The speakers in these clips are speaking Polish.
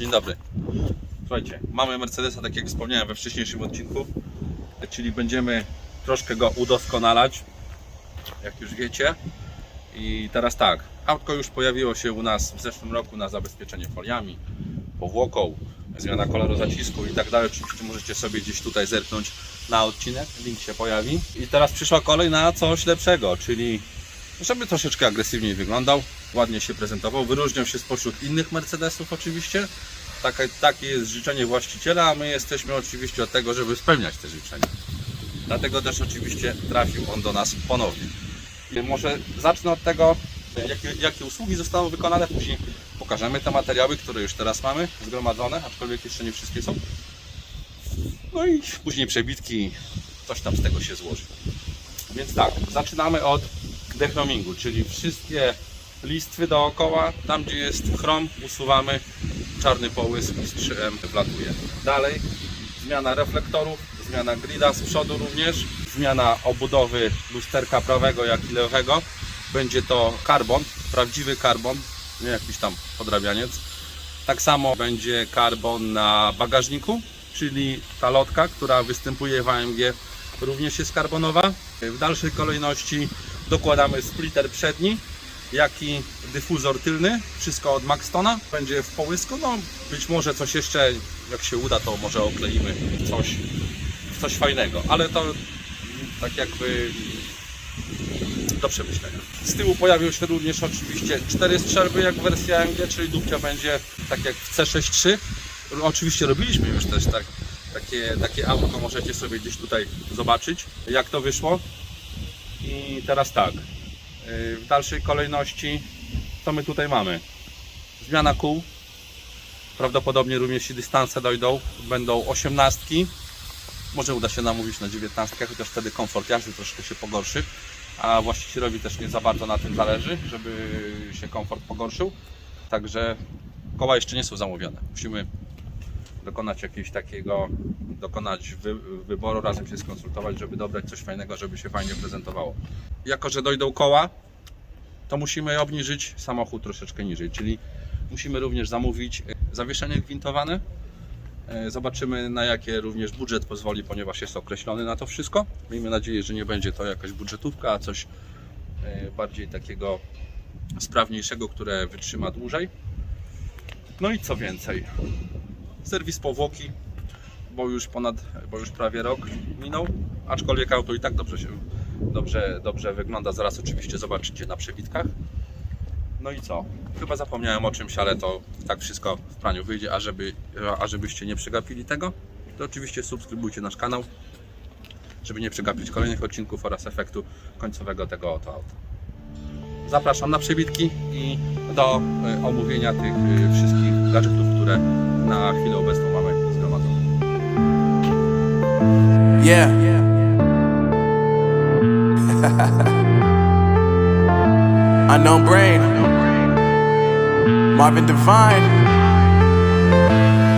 Dzień dobry. Słuchajcie, mamy Mercedesa, tak jak wspomniałem we wcześniejszym odcinku, czyli będziemy troszkę go udoskonalać, jak już wiecie. I teraz tak, autko już pojawiło się u nas w zeszłym roku na zabezpieczenie foliami, powłoką, zmiana koloru zacisku i tak dalej. Oczywiście możecie sobie gdzieś tutaj zerknąć na odcinek, link się pojawi. I teraz przyszła kolej na coś lepszego, czyli żeby troszeczkę agresywniej wyglądał, ładnie się prezentował, wyróżniał się spośród innych Mercedesów oczywiście. Takie, takie jest życzenie właściciela, a my jesteśmy oczywiście od tego, żeby spełniać te życzenia. Dlatego też oczywiście trafił on do nas ponownie. Może zacznę od tego, jakie, jakie usługi zostały wykonane, później pokażemy te materiały, które już teraz mamy zgromadzone, aczkolwiek jeszcze nie wszystkie są. No i później przebitki, coś tam z tego się złoży. Więc tak, zaczynamy od dechromingu, czyli wszystkie listwy dookoła, tam gdzie jest chrom, usuwamy, czarny połysk z 3M wlatuje. Dalej, zmiana reflektorów, zmiana grida z przodu również, zmiana obudowy lusterka prawego jak i lewego. Będzie to karbon, prawdziwy karbon, nie jakiś tam podrabianiec. Tak samo będzie karbon na bagażniku, czyli ta lotka, która występuje w AMG również jest karbonowa. W dalszej kolejności dokładamy splitter przedni, jak i dyfuzor tylny, wszystko od Maxtona. Będzie w połysku, no być może coś jeszcze, jak się uda, to może okleimy coś, coś fajnego, ale to tak jakby do przemyślenia. Z tyłu pojawią się również oczywiście cztery strzelby jak wersja AMG, czyli dupcia będzie tak jak w C63. Oczywiście robiliśmy już też tak, takie, takie autko, możecie sobie gdzieś tutaj zobaczyć jak to wyszło. I teraz tak, w dalszej kolejności co my tutaj mamy? Zmiana kół. Prawdopodobnie również i dystanse dojdą. Będą osiemnastki. Może uda się namówić na 19, chociaż wtedy komfort jazdy troszkę się pogorszy. A właścicielowi też nie za bardzo na tym zależy, żeby się komfort pogorszył. Także koła jeszcze nie są zamówione. Musimy dokonać jakiegoś takiego, dokonać wy, wyboru, razem się skonsultować, żeby dobrać coś fajnego, żeby się fajnie prezentowało. Jako, że dojdą koła, to musimy obniżyć samochód troszeczkę niżej, czyli musimy również zamówić e, zawieszenie gwintowane. E, Zobaczymy na jakie również budżet pozwoli, ponieważ jest określony na to wszystko. Miejmy nadzieję, że nie będzie to jakaś budżetówka, a coś e, bardziej takiego sprawniejszego, które wytrzyma dłużej. No i co więcej, serwis powłoki, bo już ponad, bo już prawie rok minął, aczkolwiek auto i tak dobrze się, dobrze, dobrze wygląda. Zaraz oczywiście zobaczycie na przebitkach. No i co? Chyba zapomniałem o czymś, ale to tak wszystko w praniu wyjdzie, a, żeby, a żebyście nie przegapili tego, to oczywiście subskrybujcie nasz kanał, żeby nie przegapić kolejnych odcinków oraz efektu końcowego tego oto auta. Zapraszam na przebitki i do y, omówienia tych y, wszystkich gadżetów, które na chwilę obecną mamy zgromadzone. Yeah. Unknown brain. Marvin Devine.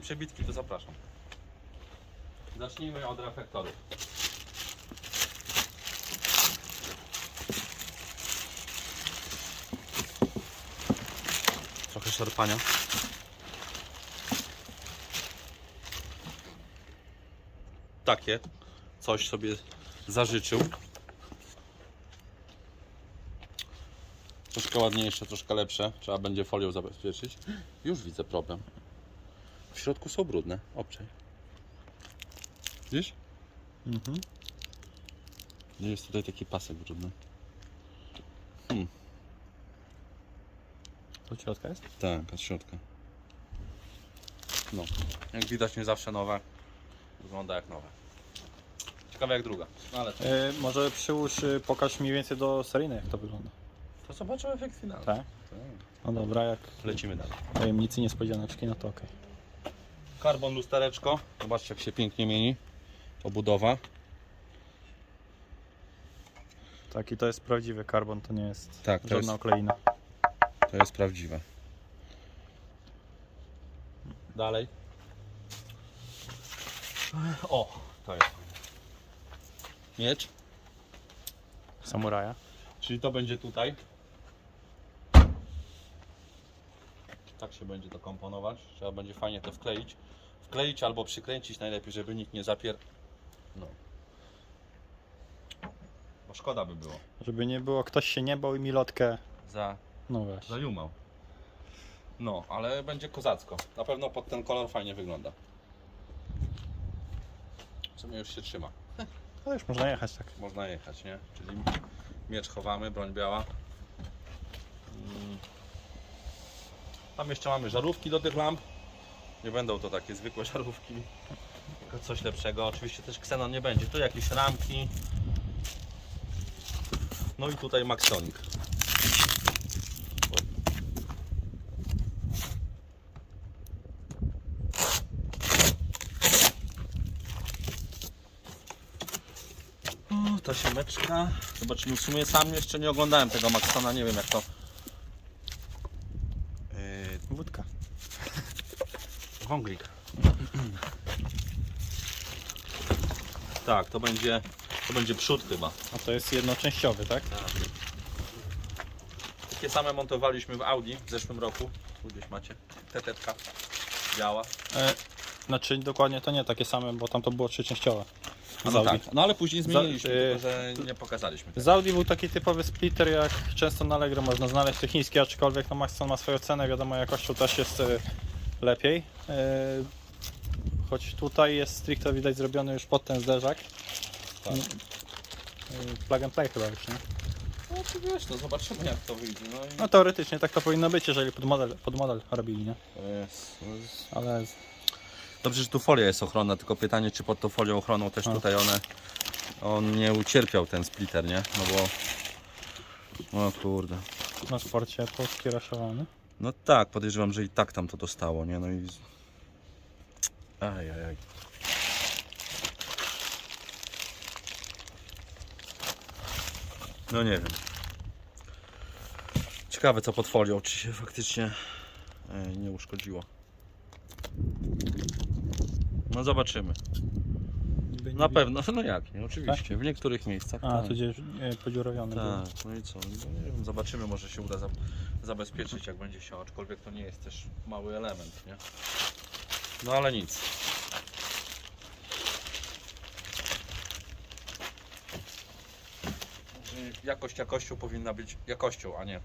przebitki, to zapraszam. Zacznijmy od reflektorów. Trochę szarpania. Takie coś sobie zażyczył. Troszkę ładniejsze, troszkę lepsze. Trzeba będzie folią zabezpieczyć. Już widzę problem. W środku są brudne. Obczaj. Widzisz? Mhm. Jest tutaj taki pasek brudny. To środka jest? Tak, od środka. No. Jak widać nie zawsze nowe. Wygląda jak nowe. Ciekawe jak druga. No ale to, E, może przyłóż, y, pokaż mniej więcej do seryjnej jak to wygląda. to zobaczymy efekt finalny. Tak? No dobra, jak Lecimy dalej. tajemnicy, niespodzianeczki, no to okej. Karbon lustereczko. Zobaczcie jak się pięknie mieni. Obudowa. Tak, i to jest prawdziwy karbon, to nie jest Tak, to żadna jest- okleina. To jest prawdziwe. Dalej. O, to jest. Miecz. Samuraja. Czyli to będzie tutaj. Tak się będzie to komponować. Trzeba będzie fajnie to wkleić. Wkleić albo przykręcić najlepiej, żeby nikt nie zapier... No. Bo szkoda by było. Żeby nie było, ktoś się nie bał i milotkę, Za no właśnie. Zajumał. No, ale będzie kozacko. Na pewno pod ten kolor fajnie wygląda. W sumie już się trzyma. To już można jechać tak. Można jechać, nie? Czyli miecz chowamy, broń biała. Mm. Tam jeszcze mamy żarówki do tych lamp. Nie będą to takie zwykłe żarówki. Tylko coś lepszego. Oczywiście też ksenon nie będzie. Tu jakieś ramki. No i tutaj Maxonic. O, ta siemeczka. Zobaczymy. W sumie sam jeszcze nie oglądałem tego Maxona. Nie wiem jak to. Yy, Wódka. Wąglik. Tak, to będzie, to będzie przód chyba. A to jest jednoczęściowy, tak? Takie same montowaliśmy w Audi w zeszłym roku. Tu gdzieś macie. Tetetka biała. E, znaczy dokładnie to nie takie same, bo tam to było trzyczęściowe. A Z no Audi. tak. No ale później zmieniliśmy, Za- yy, tylko że nie pokazaliśmy. Z Audi był taki typowy splitter, jak często na Allegro można znaleźć, to chiński, aczkolwiek no Maxon ma swoją cenę, wiadomo jakością też jest e, lepiej. E, choć tutaj jest stricte widać zrobiony już pod ten zderzak. Tak. E, Plug and play chyba już, nie? No to wiesz, no zobaczymy jak to wyjdzie. No i... No teoretycznie tak to powinno być, jeżeli pod model, pod model robili, nie? Jest, jest. Ale Dobrze, że tu folia jest ochronna, tylko pytanie, czy pod tą folią ochroną też A. tutaj one, on nie ucierpiał ten splitter, nie? No bo, o kurde. w transporcie polski raszowany. No tak, podejrzewam, że i tak tam to dostało, nie? No i... Aj, aj, aj. No nie wiem. Ciekawe co pod folią, czy się faktycznie e, nie uszkodziło. No zobaczymy. Na pewno, no jak nie, oczywiście, w niektórych miejscach. A, tak. tu gdzieś e. Tak, no i co? No nie wiem, zobaczymy, może się uda zabezpieczyć jak będzie się, aczkolwiek to nie jest też mały element, nie? No ale nic. Jakość jakością powinna być jakością, a nie.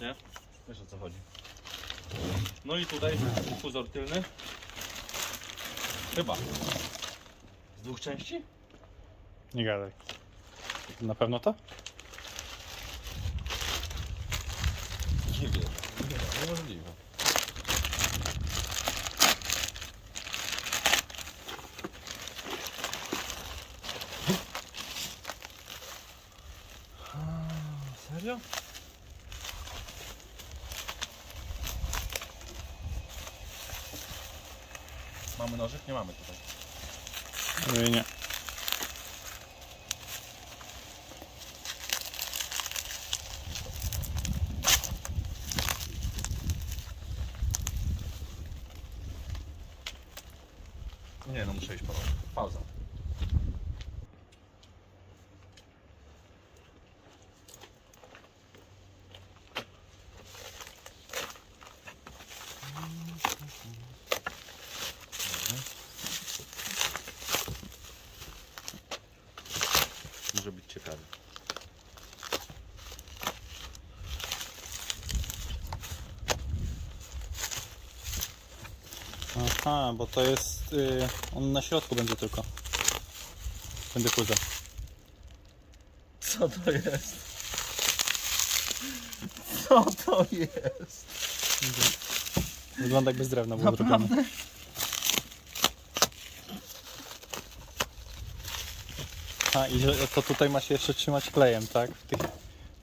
Nie? Wiesz o co chodzi. No i tutaj difuzor tylny. Chyba. Z dwóch części? Nie gadaj. Na pewno to? Nie wierzę. Nie, niemożliwe. Serio? Mamy nożyk? Nie mamy tutaj. E, Nie. No muszę iść po Pauza. Może być ciekawy. Aha, bo to jest. Y, on na środku będzie tylko. Ten dyfuzor. Co to jest? Co to jest? Wygląda jakby z drewna był zrobiony. A i że to tutaj ma się jeszcze trzymać klejem, tak? W tych,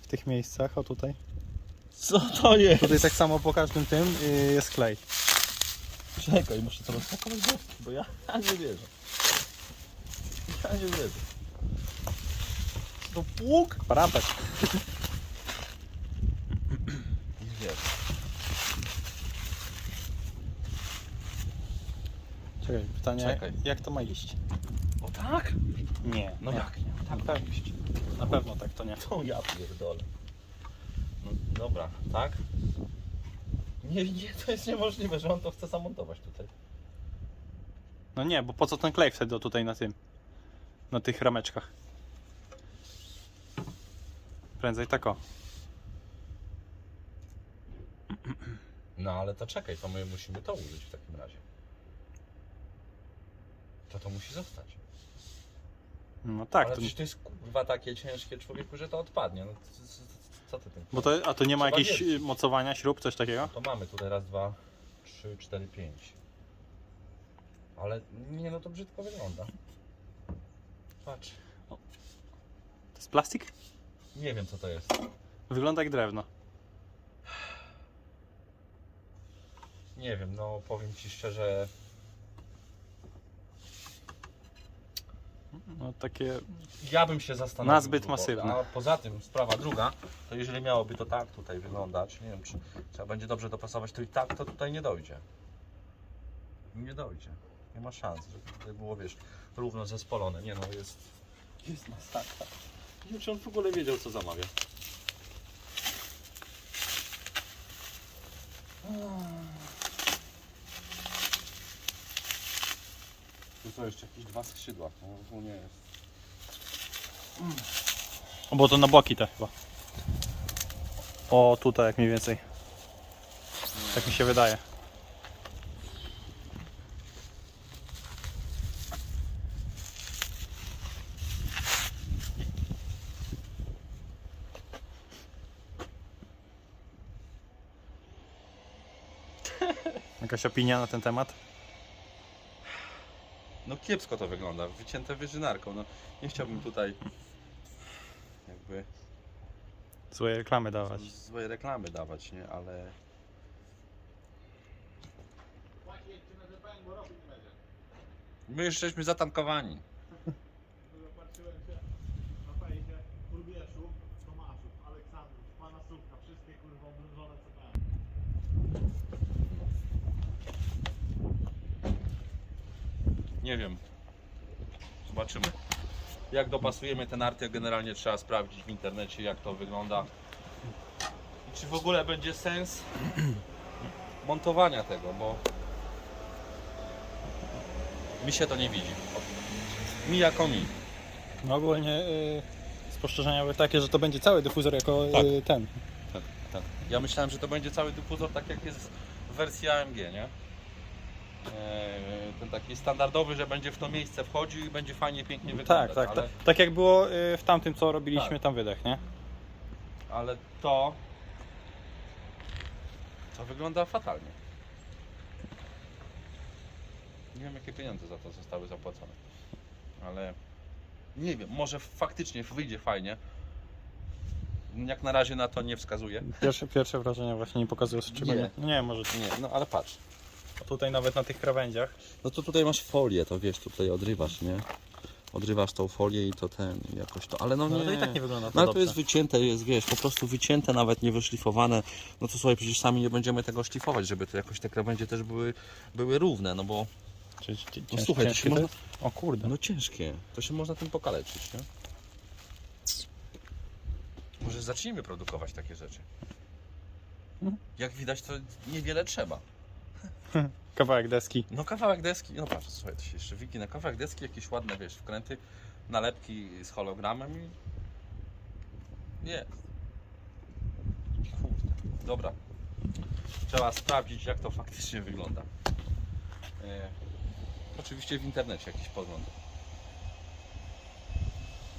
w tych miejscach, o tutaj. Co to jest? Tutaj tak samo po każdym tym y, jest klej. Czekaj, muszę to rozpakować deski, bo ja, ja nie wierzę. Ja nie wierzę. To pług? Parapet. Nie wierzę. Czekaj, pytanie, Czekaj. jak to ma iść? O tak? Nie. No jak nie? Na pewno, na pewno tak to nie. To ja pierdolę. No dobra, tak? Nie, nie, to jest niemożliwe, że on to chce zamontować tutaj. No nie, bo po co ten klej wtedy tutaj na tym? Na tych rameczkach. Prędzej tak o. No ale to czekaj, to my musimy to użyć w takim razie. To to musi zostać. No tak, ale to, przecież to jest kurwa takie ciężkie człowieku, że to odpadnie. No, co, co, co ty tym? bo to, a to nie ma Trzeba jakichś wiedzieć. y, mocowania, śrub, coś takiego? To mamy tutaj raz, dwa, trzy, cztery, pięć. Ale nie, no to brzydko wygląda. Patrz. To jest plastik? Nie wiem co to jest. Wygląda jak drewno. Nie wiem, no powiem ci szczerze. No takie... Ja bym się zastanowił. Nazbyt długo. masywne. A poza tym sprawa druga, to jeżeli miałoby to tak tutaj wyglądać, nie wiem czy trzeba będzie dobrze dopasować, to i tak to tutaj nie dojdzie. Nie dojdzie. Nie ma szans, żeby tutaj było, wiesz, równo zespolone. Nie no, jest... Jest masakra. Nie wiem, czy on w ogóle wiedział, co zamawia. Są jeszcze jakieś dwa skrzydła. No, nie jest. O, bo to na boki te chyba. O, tutaj jak mniej więcej. Tak mi się wydaje. Jakaś opinia na ten temat? Kiepsko to wygląda, wycięte wyżynarką. No, nie chciałbym tutaj jakby Złe reklamy dawać. złe reklamy dawać, nie? Ale my już jesteśmy zatankowani. Nie wiem. Zobaczymy. Jak dopasujemy ten arty, generalnie trzeba sprawdzić w internecie, jak to wygląda. I czy w ogóle będzie sens montowania tego, bo mi się to nie widzi. Mi jako mi. No ogólnie y, spostrzeżenia były takie, że to będzie cały dyfuzor jako Tak. y, ten. Tak, tak. Ja myślałem, że to będzie cały dyfuzor tak jak jest w wersji AMG, nie? Eee, ten taki standardowy, że będzie w to miejsce wchodził i będzie fajnie, pięknie wyglądać. Tak, tak, ale, tak. Tak jak było y, w tamtym, co robiliśmy Tak. tam wydech, nie? ale to to wygląda fatalnie. Nie wiem jakie pieniądze za to zostały zapłacone. Ale nie wiem, może faktycznie wyjdzie fajnie. Jak na razie na to nie wskazuje. Pierwsze, pierwsze wrażenia właśnie nie pokazują, czy Nie. będzie. Nie, może Nie, no ale patrz. Tutaj nawet na tych krawędziach. No to tutaj masz folię, to wiesz, tutaj odrywasz, nie? Odrywasz tą folię i to ten, jakoś to, ale no No ale to i tak nie wygląda to No ale to dobrze. jest wycięte, jest wiesz, po prostu wycięte, nawet nie wyszlifowane. No to słuchaj, przecież sami nie będziemy tego szlifować, żeby to jakoś te krawędzie też były, były równe, no bo Czy, czy, No cięż- słuchaj, to ciężkie się można... jest? O kurde. No ciężkie. To się można tym pokaleczyć, nie? Może zacznijmy produkować takie rzeczy. Mhm. Jak widać, to niewiele trzeba. Kawałek deski. No kawałek deski, no patrz, słuchaj, to się jeszcze wiki na kawałek deski, jakieś ładne, wiesz, wkręty, nalepki z hologramem i jest. Kurde, dobra. Trzeba sprawdzić, jak to faktycznie wygląda. E, oczywiście w internecie jakiś podgląd.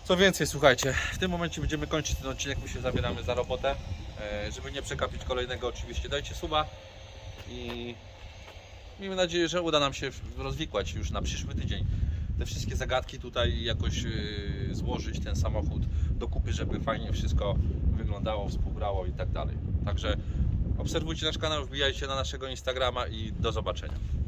Co więcej, słuchajcie, w tym momencie będziemy kończyć ten odcinek, my się zabieramy za robotę. E, żeby nie przekapić kolejnego, oczywiście dajcie suba i Miejmy nadzieję, że uda nam się rozwikłać już na przyszły tydzień te wszystkie zagadki tutaj jakoś yy, złożyć ten samochód do kupy, żeby fajnie wszystko wyglądało, współgrało i tak dalej. Także obserwujcie nasz kanał, wbijajcie na naszego Instagrama i do zobaczenia.